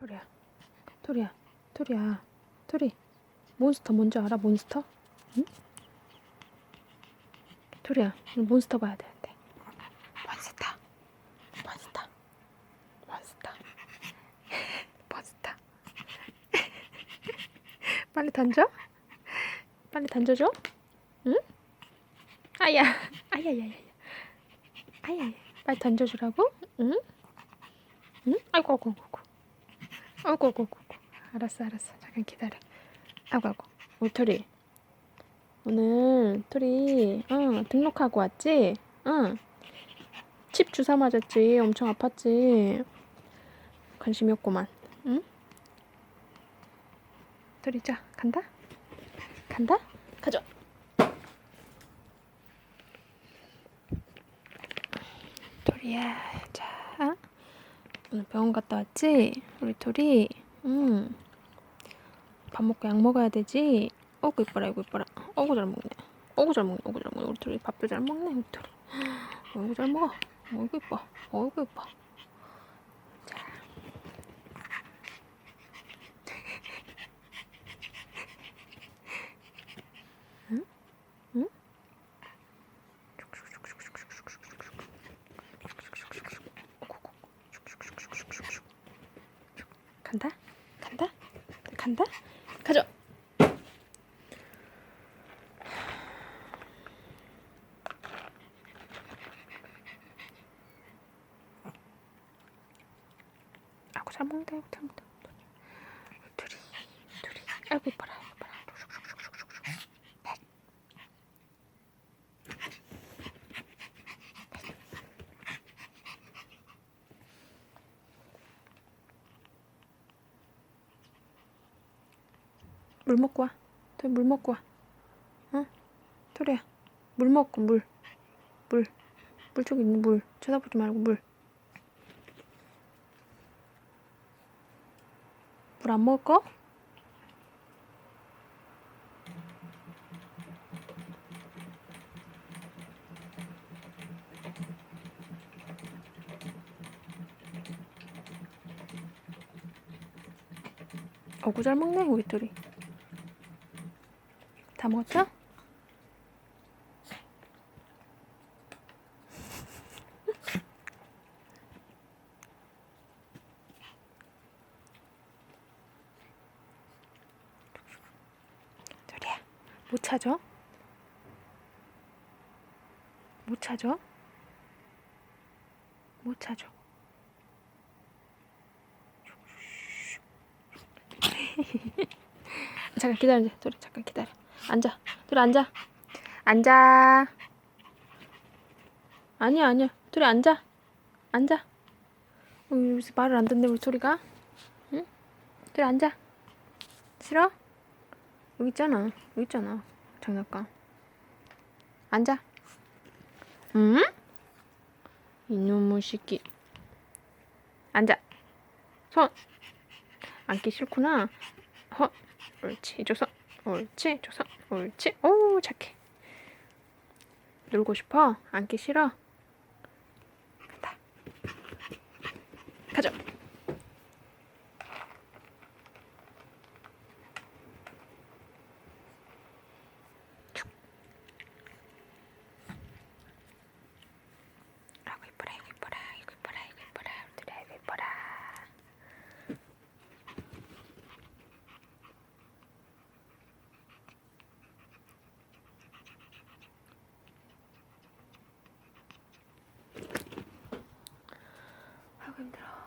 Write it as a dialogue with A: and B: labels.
A: 토리야, 토리야, 토리야, 토리. 몬스터 뭔지 알아? 몬스터? 응? 토리야, 몬스터 봐야 되는데. 몬스터, 몬스터, 몬스터, 몬스터. 빨리 던져? 빨리 던져줘? 응? 아야, 아야야야. 아야, 빨리 던져주라고? 응? 응? 아이고, 아이고, 아이고. 아이고, 아이고. 알았어, 알았어. 잠깐 기다려. 아이고, 아이고. 우리 토리. 오늘 토리, 응, 등록하고 왔지? 응. 칩 주사 맞았지? 엄청 아팠지? 관심이 없구만. 응? 토리, 자, 간다? 간다? 가자. 토리야, 자. 오늘 병원 갔다 왔지? 우리 토리. 응. 밥 먹고 약 먹어야 되지? 어구 이뻐라 이거 이뻐라. 어구 잘 먹네. 어구 잘 먹네. 어구 잘 먹네. 우리 토리 밥도 잘 먹네. 우리 토리. 어구 잘 먹어. 어구 이뻐. 어구 이뻐. 간다? 간다? 간다? 가자. 아이고 잘 먹는다. 잘 먹는다. 둘이 둘이 아이고 이뻐라 아이고 이뻐라. 물 먹고 와. 토리 물 먹고 와. 어? 토리야. 물 먹고 물. 물. 물 저기 있는 물. 쳐다보지 말고 물. 물 안 먹을 거? 어구 잘 먹네 우리 둘이. 다 먹었죠? 저리야, 못 찾아? 못 찾아? 못 찾아. 잠깐 기다려, 도리 잠깐 기다려. 앉아, 도리 앉아, 앉아. 아니야, 아니야, 도리 앉아, 앉아. 어, 여기서 말을 안 듣네 우리 소리가. 응? 도리 앉아. 싫어? 여기 있잖아, 여기 있잖아, 장난감. 앉아. 응? 이놈의 새끼. 앉아. 손. 앉기 싫구나. 허. 옳지. 조선. 옳지. 조선. 옳지. 오, 착해. 놀고 싶어? 앉기 싫어? 간다. 가자. 쭉. 아이고 이뻐라 아이고 이뻐라 아이고 이뻐라 아이고 이뻐라 우리 아이고 이뻐라 아이고 힘들어